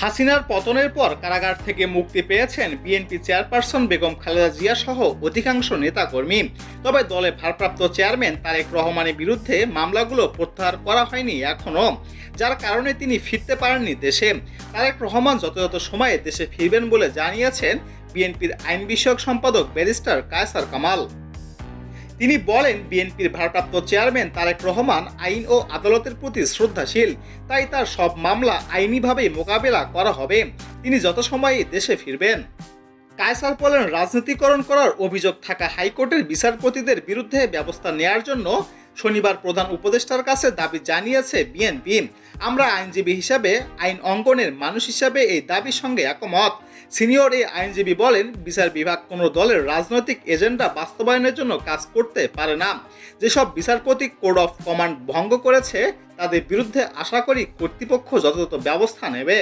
হাসিনার পতনের পর কারাগার থেকে মুক্তি পেয়েছেন বিএনপি চেয়ারপারসন বেগম খালেদা জিয়া সহ অধিকাংশ নেতাকর্মী। তবে দলে ভারপ্রাপ্ত চেয়ারম্যান তারেক রহমানের বিরুদ্ধে মামলাগুলো প্রত্যাহার করা হয়নি এখনও যার কারণে তিনি ফিরতে পারেননি দেশে। তারেক রহমান যথাযথ সময়ে দেশে ফিরবেন বলে জানিয়েছেন বিএনপির আইন বিষয়ক সম্পাদক ব্যারিস্টার কায়সার কামাল। তিনি বলেন, বিএনপির ভারপ্রাপ্ত চেয়ারম্যান তারেক রহমান আইন ও আদালতের প্রতি শ্রদ্ধাশীল। তাই তার সব মামলা আইনিভাবে মোকাবেলা করা হবে। তিনি যত সময়ে দেশে ফিরবেন। কায়সার বলেন, রাজনীতিকরণ করার অভিযোগ থাকা হাইকোর্টের বিচারপতিদের বিরুদ্ধে ব্যবস্থা নেয়ার জন্য শনিবার প্রধান উপদেষ্টার কাছে দাবি জানিয়েছে বিএনপি আমরা আইনজীবী হিসাবে, আইন অঙ্গনের মানুষ হিসাবে এই দাবির সঙ্গে একমত। সিনিয়র এই আইনজীবী বলেন, বিচার বিভাগ কোনো দলের রাজনৈতিক এজেন্ডা বাস্তবায়নের জন্য কাজ করতে পারে না। যেসব বিচারপতি কোড অফ কমান্ড ভঙ্গ করেছে, তাদের বিরুদ্ধে আশা করি কর্তৃপক্ষ যথাযথ ব্যবস্থা নেবে।